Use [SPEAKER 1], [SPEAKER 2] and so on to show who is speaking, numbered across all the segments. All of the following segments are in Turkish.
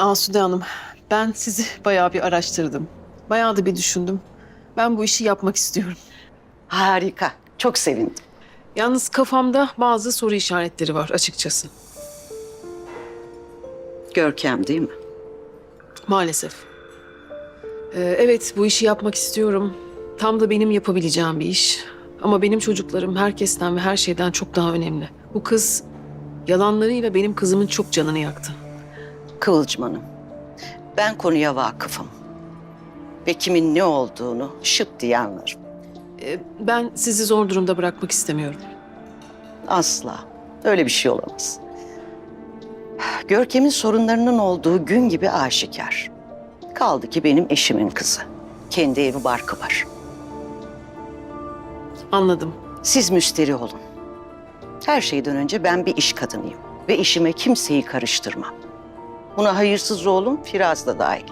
[SPEAKER 1] Asude Hanım, ben sizi bayağı bir araştırdım. Bayağı da bir düşündüm. Ben bu işi yapmak istiyorum.
[SPEAKER 2] Harika. Çok sevindim.
[SPEAKER 1] Yalnız kafamda bazı soru işaretleri var açıkçası.
[SPEAKER 2] Görkem değil mi?
[SPEAKER 1] Maalesef. Ee, evet bu işi yapmak istiyorum. Tam da benim yapabileceğim bir iş. Ama benim çocuklarım herkesten ve her şeyden çok daha önemli. Bu kız yalanlarıyla benim kızımın çok canını yaktı.
[SPEAKER 2] Kıvılcım Hanım. Ben konuya vakıfım. Ve kimin ne olduğunu şıp diye anlarım.
[SPEAKER 1] Ee, ben sizi zor durumda bırakmak istemiyorum.
[SPEAKER 2] Asla. Öyle bir şey olamaz. Görkem'in sorunlarının olduğu gün gibi aşikar. Kaldı ki benim eşimin kızı. Kendi evi barkı var.
[SPEAKER 1] Anladım.
[SPEAKER 2] Siz müsterih olun. Her şeyden önce ben bir iş kadınıyım. Ve işime kimseyi karıştırmam. Buna hayırsız oğlum Firaz da dahil.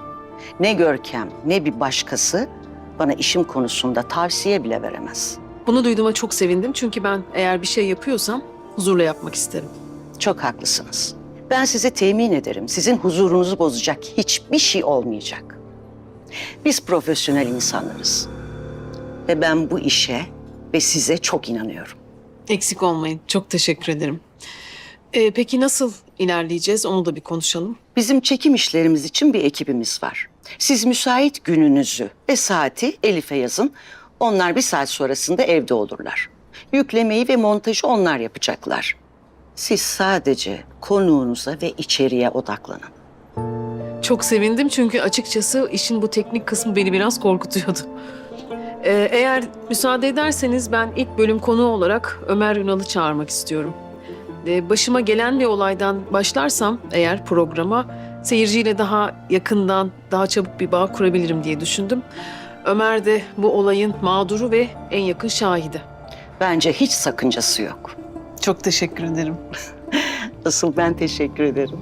[SPEAKER 2] Ne Görkem ne bir başkası bana işim konusunda tavsiye bile veremez.
[SPEAKER 1] Bunu duyduğuma çok sevindim çünkü ben eğer bir şey yapıyorsam huzurla yapmak isterim.
[SPEAKER 2] Çok haklısınız. Ben size temin ederim. Sizin huzurunuzu bozacak hiçbir şey olmayacak. Biz profesyonel insanlarız. Ve ben bu işe ve size çok inanıyorum.
[SPEAKER 1] Eksik olmayın. Çok teşekkür ederim. Ee, peki nasıl ilerleyeceğiz? Onu da bir konuşalım.
[SPEAKER 2] Bizim çekim işlerimiz için bir ekibimiz var. Siz müsait gününüzü ve saati Elif'e yazın. Onlar bir saat sonrasında evde olurlar. Yüklemeyi ve montajı onlar yapacaklar. Siz sadece konuğunuza ve içeriye odaklanın.
[SPEAKER 1] Çok sevindim çünkü açıkçası işin bu teknik kısmı beni biraz korkutuyordu. Ee, eğer müsaade ederseniz ben ilk bölüm konuğu olarak Ömer Ünal'ı çağırmak istiyorum. Ee, başıma gelen bir olaydan başlarsam eğer programa seyirciyle daha yakından, daha çabuk bir bağ kurabilirim diye düşündüm. Ömer de bu olayın mağduru ve en yakın şahidi.
[SPEAKER 2] Bence hiç sakıncası yok.
[SPEAKER 1] Çok teşekkür ederim.
[SPEAKER 2] Asıl ben teşekkür ederim.